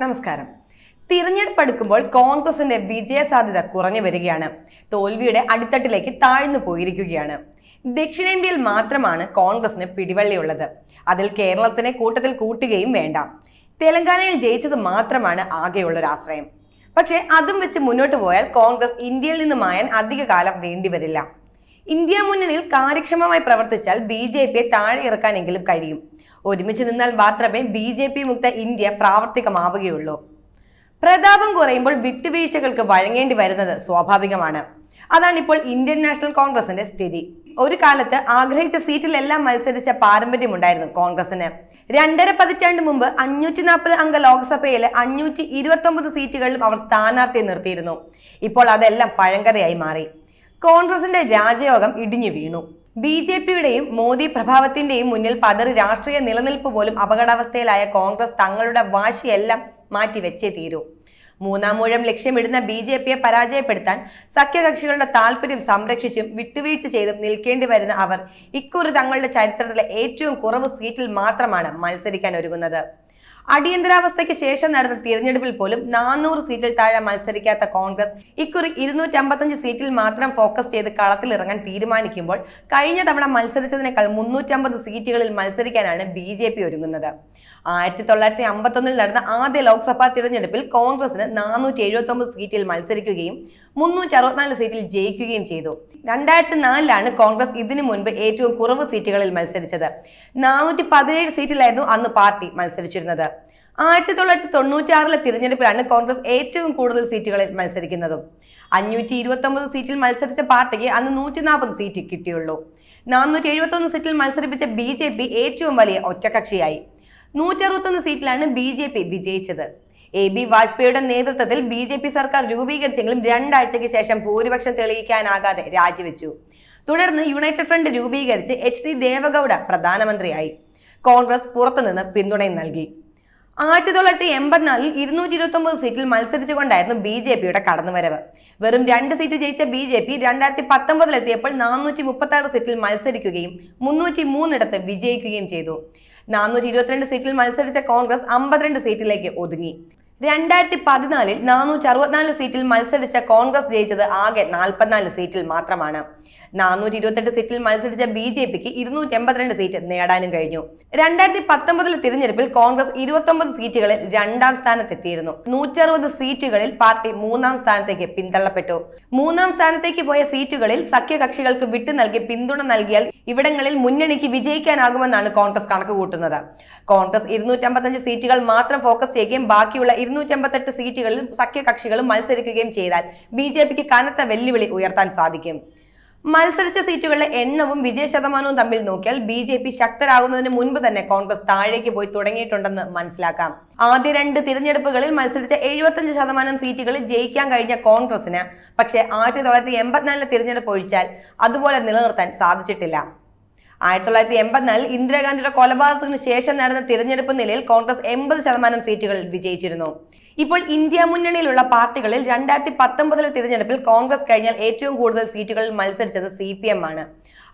നമസ്കാരം. തിരഞ്ഞെടുപ്പ് അടുക്കുമ്പോൾ കോൺഗ്രസിന്റെ വിജയ സാധ്യത കുറഞ്ഞു വരികയാണ്. തോൽവിയുടെ അടിത്തട്ടിലേക്ക് താഴ്ന്നു പോയിരിക്കുകയാണ്. ദക്ഷിണേന്ത്യയിൽ മാത്രമാണ് കോൺഗ്രസിന് പിടിവള്ളിയുള്ളത്. അതിൽ കേരളത്തിനെ കൂട്ടത്തിൽ കൂട്ടുകയും വേണ്ട. തെലങ്കാനയിൽ ജയിച്ചത് മാത്രമാണ് ആകെയുള്ള ഒരു ആശ്രയം. പക്ഷേ അതും വെച്ച് മുന്നോട്ട് പോയാൽ കോൺഗ്രസ് ഇന്ത്യയിൽ നിന്ന് മായാൻ അധിക കാലം വേണ്ടിവരില്ല ഇന്ത്യ മുന്നണിയിൽ കാര്യക്ഷമമായി പ്രവർത്തിച്ചാൽ ബി ജെ പിയെ താഴെ ഇറക്കാനെങ്കിലും കഴിയും. ഒരുമിച്ച് നിന്നാൽ മാത്രമേ ബി ജെ പി മുക്ത ഇന്ത്യ പ്രാവർത്തികമാവുകയുള്ളൂ. പ്രതാപം കുറയുമ്പോൾ വിട്ടുവീഴ്ചകൾക്ക് വഴങ്ങേണ്ടി വരുന്നത് സ്വാഭാവികമാണ്. അതാണ് ഇപ്പോൾ ഇന്ത്യൻ നാഷണൽ കോൺഗ്രസിന്റെ സ്ഥിതി. ഒരു കാലത്ത് ആഗ്രഹിച്ച സീറ്റിലെല്ലാം മത്സരിച്ച പാരമ്പര്യമുണ്ടായിരുന്നു കോൺഗ്രസിന്. രണ്ടര പതിറ്റാണ്ട് മുമ്പ് അഞ്ഞൂറ്റി നാൽപ്പത് അംഗ ലോക്സഭയിലെ അഞ്ഞൂറ്റി ഇരുപത്തി ഒമ്പത് സീറ്റുകളിലും അവർ സ്ഥാനാർത്ഥിയെ നിർത്തിയിരുന്നു. ഇപ്പോൾ അതെല്ലാം പഴങ്കഥയായി മാറി. കോൺഗ്രസിന്റെ രാജയോഗം ഇടിഞ്ഞു വീണു. ബി ജെ പിയുടെയും മോദി പ്രഭാവത്തിന്റെയും മുന്നിൽ പതറി രാഷ്ട്രീയ നിലനിൽപ്പ് പോലും അപകടാവസ്ഥയിലായ കോൺഗ്രസ് തങ്ങളുടെ വാശിയെല്ലാം മാറ്റിവെച്ചേ തീരൂ. മൂന്നാം മൂഴം ലക്ഷ്യമിടുന്ന ബി ജെ പിയെ പരാജയപ്പെടുത്താൻ സഖ്യകക്ഷികളുടെ താല്പര്യം സംരക്ഷിച്ചും വിട്ടുവീഴ്ച ചെയ്തും നിൽക്കേണ്ടി വരുന്ന അവർ ഇക്കുറി തങ്ങളുടെ ചരിത്രത്തിലെ ഏറ്റവും കുറവ് സീറ്റിൽ മാത്രമാണ് മത്സരിക്കാൻ ഒരുങ്ങുന്നത്. അടിയന്തരാവസ്ഥയ്ക്ക് ശേഷം നടന്ന തിരഞ്ഞെടുപ്പിൽ പോലും നാനൂറ് സീറ്റിൽ താഴെ മത്സരിക്കാത്ത കോൺഗ്രസ് ഇക്കുറി ഇരുന്നൂറ്റി അമ്പത്തഞ്ച് സീറ്റിൽ മാത്രം ഫോക്കസ് ചെയ്ത് കളത്തിലിറങ്ങാൻ തീരുമാനിക്കുമ്പോൾ കഴിഞ്ഞ തവണ മത്സരിച്ചതിനേക്കാൾ മുന്നൂറ്റമ്പത് സീറ്റുകളിൽ മത്സരിക്കാനാണ് ബി ജെ പി ഒരുങ്ങുന്നത്. ആയിരത്തി തൊള്ളായിരത്തി അമ്പത്തൊന്നിൽ നടന്ന ആദ്യ ലോക്സഭാ തിരഞ്ഞെടുപ്പിൽ കോൺഗ്രസിന് നാനൂറ്റി എഴുപത്തി സീറ്റിൽ മത്സരിക്കുകയും മുന്നൂറ്റി അറുപത്തിനാല് സീറ്റിൽ ജയിക്കുകയും ചെയ്തു. രണ്ടായിരത്തി നാലിലാണ് കോൺഗ്രസ് ഇതിനു മുൻപ് ഏറ്റവും കുറവ് സീറ്റുകളിൽ മത്സരിച്ചത്. നാനൂറ്റി പതിനേഴ് സീറ്റിലായിരുന്നു അന്ന് പാർട്ടി മത്സരിച്ചിരുന്നത്. ആയിരത്തി തൊള്ളായിരത്തി തൊണ്ണൂറ്റി ആറിലെ തിരഞ്ഞെടുപ്പിലാണ് കോൺഗ്രസ് ഏറ്റവും കൂടുതൽ സീറ്റുകളിൽ മത്സരിക്കുന്നതും. അഞ്ഞൂറ്റി ഇരുപത്തി ഒമ്പത് സീറ്റിൽ മത്സരിച്ച പാർട്ടിക്ക് അന്ന് നൂറ്റി നാൽപ്പത് സീറ്റ് കിട്ടിയുള്ളൂ. നാനൂറ്റി എഴുപത്തി ഒന്ന് സീറ്റിൽ മത്സരിപ്പിച്ച ബി ജെ പി ഏറ്റവും വലിയ ഒറ്റകക്ഷിയായി നൂറ്റി അറുപത്തൊന്ന് സീറ്റിലാണ് ബി ജെ പി വിജയിച്ചത്. എ ബി വാജ്പേയിയുടെ നേതൃത്വത്തിൽ ബി ജെ പി സർക്കാർ രൂപീകരിച്ചെങ്കിലും രണ്ടാഴ്ചയ്ക്ക് ശേഷം ഭൂരിപക്ഷം തെളിയിക്കാനാകാതെ രാജിവെച്ചു. തുടർന്ന് യുണൈറ്റഡ് ഫ്രണ്ട് രൂപീകരിച്ച് എച്ച് ഡി ദേവഗൌഡ പ്രധാനമന്ത്രിയായി. കോൺഗ്രസ് പുറത്തുനിന്ന് പിന്തുണയും നൽകി. ആയിരത്തി തൊള്ളായിരത്തി എൺപത്തിനാലിൽ ഇരുന്നൂറ്റി ഇരുപത്തി ഒമ്പത് സീറ്റിൽ മത്സരിച്ചുകൊണ്ടായിരുന്നു ബി ജെ പിയുടെ കടന്നുവരവ്. വെറും രണ്ട് സീറ്റ് ജയിച്ച ബി ജെ പി രണ്ടായിരത്തി പത്തൊമ്പതിലെത്തിയപ്പോൾ നാനൂറ്റി മുപ്പത്തി ആറ് സീറ്റിൽ മത്സരിക്കുകയും മുന്നൂറ്റി മൂന്നിടത്ത് വിജയിക്കുകയും ചെയ്തു. നാനൂറ്റി ഇരുപത്തിരണ്ട് സീറ്റിൽ മത്സരിച്ച കോൺഗ്രസ് അമ്പത്തിരണ്ട് സീറ്റിലേക്ക് ഒതുങ്ങി. രണ്ടായിരത്തി പതിനാലിൽ നാനൂറ്റി അറുപത്തിനാല് സീറ്റിൽ മത്സരിച്ച കോൺഗ്രസ് ജയിച്ചത് ആകെ നാൽപ്പത്തിനാല് സീറ്റിൽ മാത്രമാണ്. നാനൂറ്റി ഇരുപത്തെട്ട് സീറ്റിൽ മത്സരിച്ച ബി ജെ പിക്ക് ഇരുന്നൂറ്റി എൺപത്തിരണ്ട് സീറ്റ് നേടാനും കഴിഞ്ഞു. രണ്ടായിരത്തി പത്തൊമ്പതിലെ തിരഞ്ഞെടുപ്പിൽ കോൺഗ്രസ് ഇരുപത്തൊമ്പത് സീറ്റുകളിൽ രണ്ടാം സ്ഥാനത്തെത്തിയിരുന്നു. നൂറ്റി അറുപത് സീറ്റുകളിൽ പാർട്ടി മൂന്നാം സ്ഥാനത്തേക്ക് പിന്തള്ളപ്പെട്ടു. മൂന്നാം സ്ഥാനത്തേക്ക് പോയ സീറ്റുകളിൽ സഖ്യകക്ഷികൾക്ക് വിട്ടു നൽകി പിന്തുണ നൽകിയാൽ ഇവിടങ്ങളിൽ മുന്നണിക്ക് വിജയിക്കാനാകുമെന്നാണ് കോൺഗ്രസ് കണക്ക് കൂട്ടുന്നത് കോൺഗ്രസ് ഇരുന്നൂറ്റമ്പത്തഞ്ച് സീറ്റുകൾ മാത്രം ഫോക്കസ് ചെയ്യുകയും ബാക്കിയുള്ള ഇരുന്നൂറ്റമ്പത്തെട്ട് സീറ്റുകളിൽ സഖ്യകക്ഷികളും മത്സരിക്കുകയും ചെയ്താൽ ബി കനത്ത വെല്ലുവിളി ഉയർത്താൻ സാധിക്കും. മത്സരിച്ച സീറ്റുകളുടെ എണ്ണവും വിജയ ശതമാനവും തമ്മിൽ നോക്കിയാൽ ബി ജെ പി ശക്തരാകുന്നതിന് മുൻപ് തന്നെ കോൺഗ്രസ് താഴേക്ക് പോയി തുടങ്ങിയിട്ടുണ്ടെന്ന് മനസ്സിലാക്കാം. ആദ്യ രണ്ട് തിരഞ്ഞെടുപ്പുകളിൽ മത്സരിച്ച എഴുപത്തഞ്ച് ശതമാനം സീറ്റുകളിൽ ജയിക്കാൻ കഴിഞ്ഞ കോൺഗ്രസിന് പക്ഷേ ആയിരത്തി തൊള്ളായിരത്തി എൺപത്തിനാലിലെ തിരഞ്ഞെടുപ്പ് ഒഴിച്ചാൽ അതുപോലെ നിലനിർത്താൻ സാധിച്ചിട്ടില്ല. ആയിരത്തി തൊള്ളായിരത്തി എൺപത്തിനാലിൽ ഇന്ദിരാഗാന്ധിയുടെ കൊലപാതകത്തിന് ശേഷം നടന്ന തിരഞ്ഞെടുപ്പ് നിലയിൽ കോൺഗ്രസ് എൺപത് ശതമാനം സീറ്റുകളിൽ വിജയിച്ചിരുന്നു. ഇപ്പോൾ ഇന്ത്യ മുന്നണിയിലുള്ള പാർട്ടികളിൽ രണ്ടായിരത്തി പത്തൊമ്പതിലെ തിരഞ്ഞെടുപ്പിൽ കോൺഗ്രസ് കഴിഞ്ഞാൽ ഏറ്റവും കൂടുതൽ സീറ്റുകളിൽ മത്സരിച്ചത് സി പി എം ആണ്.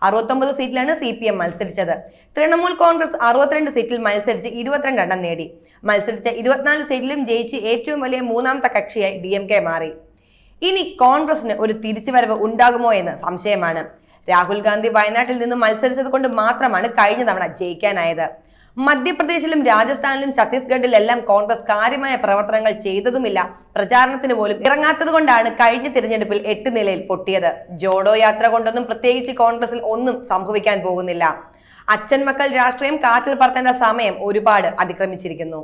അറുപത്തൊമ്പത് സീറ്റിലാണ് സി പി എം മത്സരിച്ചത്. തൃണമൂൽ കോൺഗ്രസ് അറുപത്തിരണ്ട് സീറ്റിൽ മത്സരിച്ച് ഇരുപത്തിരണ്ട് എണ്ണം നേടി. മത്സരിച്ച ഇരുപത്തിനാല് സീറ്റിലും ജയിച്ച് ഏറ്റവും വലിയ മൂന്നാമത്തെ കക്ഷിയായി ഡി എം കെ മാറി. ഇനി കോൺഗ്രസിന് ഒരു തിരിച്ചുവരവ് ഉണ്ടാകുമോ എന്ന് സംശയമാണ്. രാഹുൽ ഗാന്ധി വയനാട്ടിൽ നിന്ന് മത്സരിച്ചത് കൊണ്ട് മാത്രമാണ് കഴിഞ്ഞ തവണ ജയിക്കാനായത്. മധ്യപ്രദേശിലും രാജസ്ഥാനിലും ഛത്തീസ്ഗഡിലെല്ലാം കോൺഗ്രസ് കാര്യമായ പ്രവർത്തനങ്ങൾ ചെയ്തതുമില്ല. പ്രചാരണത്തിന് പോലും ഇറങ്ങാത്തതുകൊണ്ടാണ് കഴിഞ്ഞ തിരഞ്ഞെടുപ്പിൽ എട്ട് നിലയിൽ പൊട്ടിയത്. ജോഡോ യാത്ര കൊണ്ടൊന്നും പ്രത്യേകിച്ച് കോൺഗ്രസിൽ ഒന്നും സംഭവിക്കാൻ പോകുന്നില്ല. അച്ഛൻ മക്കൾ രാഷ്ട്രീയം കാറ്റിൽ പറത്തേണ്ട സമയം ഒരുപാട് അതിക്രമിച്ചിരിക്കുന്നു.